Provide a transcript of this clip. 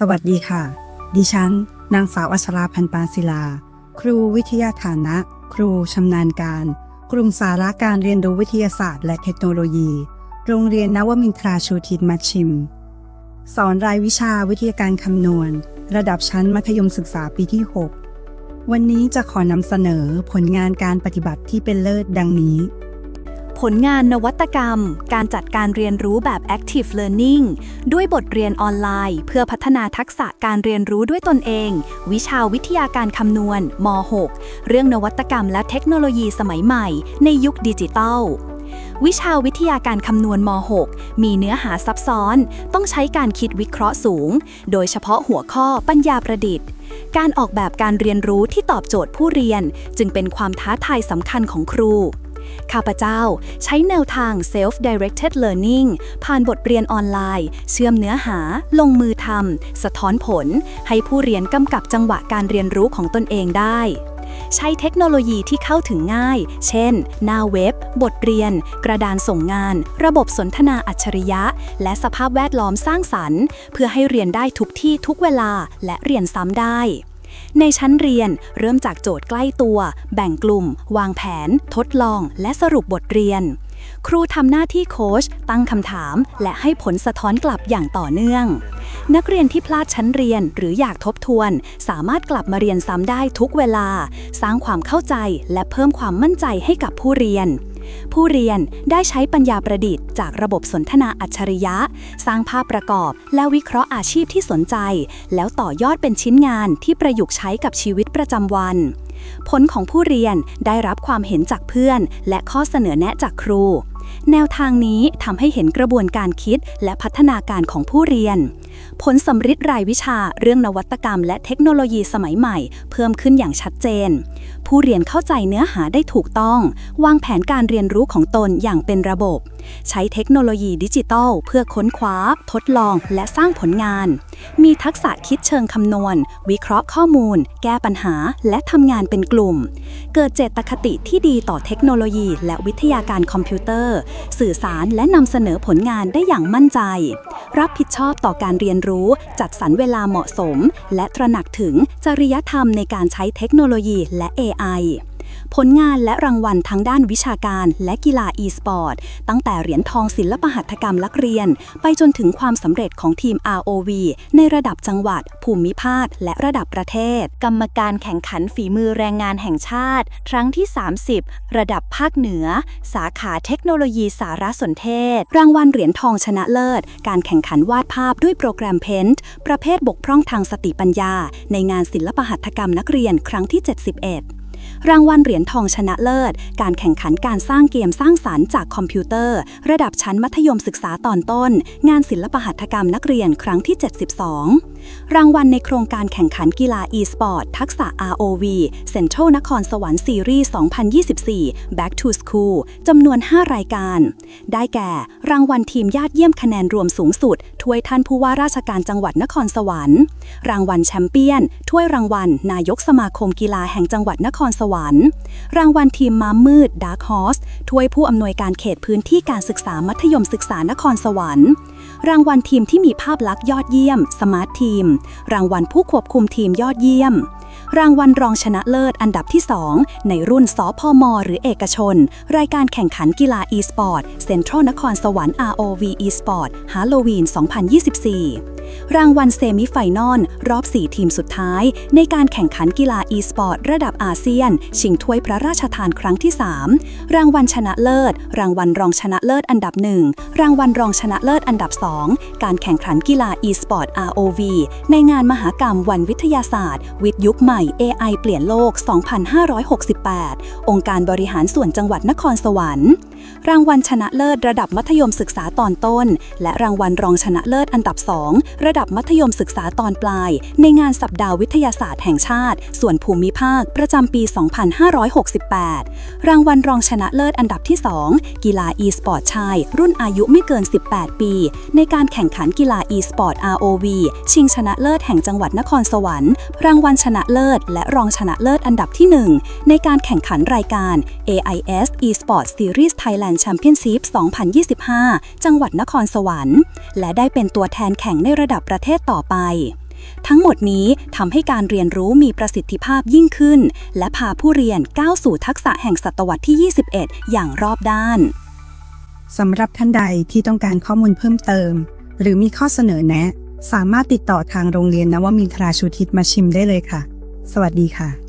สวัสดีค่ะ ดิฉัน นางสาวอัชราพันปานศิลา ครูวิทยาฐานะ ครูชำนาญการ กลุ่มสาระการเรียนรู้วิทยาศาสตร์ และเทคโนโลยี โรงเรียนนวมินทราชูทิศมัชชิม สอนรายวิชาวิทยาการคำนวณ ระดับชั้นมัธยมศึกษาปีที่ 6 วันนี้จะขอนำเสนอผลงานการปฏิบัติที่เป็นเลิศดังนี้ ผลงานนวัตกรรม การจัดการเรียนรู้แบบ Active Learning ด้วยบทเรียนออนไลน์ เพื่อพัฒนาทักษะการเรียนรู้ด้วยตนเอง วิชาวิทยาการคำนวณม .6 เรื่องนวัตกรรมและเทคโนโลยีสมัยใหม่ ในยุคดิจิทัลวิชาวิทยาการคำนวณม .6 มีเนื้อหาซับซ้อน ต้องใช้การคิดวิเคราะห์สูง โดยเฉพาะหัวข้อปัญญาประดิษฐ์ การออกแบบการเรียนรู้ที่ตอบโจทย์ผู้เรียน จึงเป็นความท้าทายสำคัญของครู ข้าพเจ้าใช้แนวทาง self-directed learning ผ่านบทเรียนออนไลน์ เชื่อมเนื้อหา ลงมือทำ สะท้อนผล ให้ผู้เรียนกำกับจังหวะการเรียนรู้ของตนเองได้ใช้เทคโนโลยีที่เข้าถึงง่าย เช่น หน้าเว็บ บทเรียน กระดานส่งงาน ระบบสนทนาอัจฉริยะ และสภาพแวดล้อมสร้างสรรค์ เพื่อให้เรียนได้ทุกที่ทุกเวลาและเรียนซ้ำได้ ในชั้นเรียนเริ่มจากโจทย์ใกล้ตัว แบ่งกลุ่ม วางแผน ทดลอง และสรุปบทเรียน ครูทำหน้าที่โค้ชตั้งคำถาม และให้ผลสะท้อนกลับอย่างต่อเนื่อง นักเรียนที่พลาดชั้นเรียนหรืออยากทบทวน สามารถกลับมาเรียนซ้ำได้ทุกเวลา สร้างความเข้าใจและเพิ่มความมั่นใจให้กับผู้เรียน ผู้เรียนได้ใช้ปัญญาประดิษฐ์จากระบบสนทนาอัจฉริยะ สร้างภาพประกอบ และวิเคราะห์อาชีพที่สนใจ แล้วต่อยอดเป็นชิ้นงานที่ประยุกต์ใช้กับชีวิตประจำวัน ผลของผู้เรียนได้รับความเห็นจากเพื่อน และข้อเสนอแนะจากครู แนวทางนี้ทำให้เห็นกระบวนการคิดและพัฒนาการของผู้เรียน ผลสำฤทธิ์รายวิชาเรื่องนวัตกรรม และเทคโนโลยีสมัยใหม่ เพิ่มขึ้นอย่างชัดเจน ผู้เรียนเข้าใจเนื้อหาได้ถูกต้อง วางแผนการเรียนรู้ของตนอย่างเป็นระบบ ใช้เทคโนโลยีดิจิทัล เพื่อค้นคว้า ทดลอง และสร้างผลงาน มีทักษะคิดเชิงคำนวณ วิเคราะห์ข้อมูล แก้ปัญหา และทำงานเป็นกลุ่ม เกิดเจตคติที่ดีต่อเทคโนโลยี และวิทยาการคอมพิวเตอร์ร์สื่อสารและนำเสนอผลงานได้อย่างมั่นใจ รับผิดชอบต่อการเรียนรู้ จัดสรรเวลาเหมาะสม และตระหนักถึงจริยธรรมในการใช้เทคโนโลยีและ AI ผลงานและรางวัลทั้งด้านวิชาการและกีฬา e-sport ตั้งแต่เหรียญทองศิลปหัตถกรรมนักเรียน ไปจนถึงความสำเร็จของทีม ROV ในระดับจังหวัด ภูมิภาค และระดับประเทศ กรรมการแข่งขันฝีมือแรงงานแห่งชาติ ครั้งที่ 30 ระดับภาคเหนือ สาขาเทคโนโลยีสารสนเทศ รางวัลเหรียญทองชนะเลิศ การแข่งขันวาดภาพด้วยโปรแกรมเพนท์ประเภทบกพร่องทางสติปัญญา ในงานศิลปหัตถกรรมนักเรียนครั้งที่ 71 รางวัลเหรียญทองชนะเลิศ การแข่งขันการสร้างเกมสร้างสารรค์จากคอมพิวเตอร์ ระดับชั้นมัธยมศึกษาตอนต้น งานศิลปหัตถกรรมนักเรียนครั้งที่ 72 รางวัลในโครงการแข่งขันกีฬา e-sport ทักษะ ROV Central นครสวรรค์ซีรีส์ 2024 Back to School จำนวน 5 รายการ ได้แก่ รางวัลทีมยอดเยี่ยมคะแนนรวมสูงสุด ถ้วยท่านผู้ว่าราชการจังหวัดนครสวรรค์ รางวัลแชมเปี้ยน ถ้วยรางวัล นายกสมาคมกีฬาแห่งจังหวัดนครสวรรค์ รางวัลทีมม้ามืด Dark Horse ถ้วยผู้อำนวยการเขตพื้นที่การศึกษามัธยมศึกษานครสวรรค์ รางวัลทีมที่มีภาพลักษณ์ยอดเยี่ยม สมาร์ททีม รางวัลผู้ควบคุมทีมยอดเยี่ยม รางวัลรองชนะเลิศอันดับที่ 2 ในรุ่นสพม หรือเอกชน รายการแข่งขันกีฬา e-sport Central นครสวรรค์ ROV e-sport ฮาโลวีน 2024 รางวัลเซมิไฟนอลรอบ 4 ทีมสุดท้าย ในการแข่งขันกีฬา e-sport ระดับอาเซียน ชิงถ้วยพระราชทานครั้งที่ 3 รางวัลชนะเลิศ รางวัลรองชนะเลิศอันดับ 1 รางวัลรองชนะเลิศอันดับ 2 การแข่งขันกีฬา e-sport ROV ในงานมหากรรมวันวิทยาศาสตร์ วิทยุคใหม่ AI เปลี่ยนโลก 2568 องค์การบริหารส่วนจังหวัดนครสวรรค์ รางวัลชนะเลิศระดับมัธยมศึกษาตอนต้น และรางวัลรองชนะเลิศอันดับ 2 ระดับมัธยมศึกษาตอนปลาย ในงานสัปดาห์วิทยาศาสตร์แห่งชาติ ส่วนภูมิภาคประจำปี 2568 รางวัลรองชนะเลิศอันดับที่ 2 กีฬา e-sport ชาย รุ่นอายุไม่เกิน 18 ปี ในการแข่งขันกีฬา e-sport ROV ชิงชนะเลิศแห่งจังหวัดนครสวรรค์ รางวัลชนะเลิศ และรองชนะเลิศอันดับที่ 1 ในการแข่งขันรายการ AIS eSports Series Thailand Championship 2025 จังหวัดนครสวรรค์ และได้เป็นตัวแทนแข่งในระดับประเทศต่อไป ทั้งหมดนี้ทำให้การเรียนรู้มีประสิทธิภาพยิ่งขึ้น และพาผู้เรียนก้าวสู่ทักษะแห่งศตวรรษที่ 21 อย่างรอบด้านสำหรับท่านใดที่ต้องการข้อมูลเพิ่มเติม หรือมีข้อเสนอแนะ สามารถติดต่อทางโรงเรียนนวมินทราชูทิศมาชิมได้เลยค่ะ สวัสดีค่ะ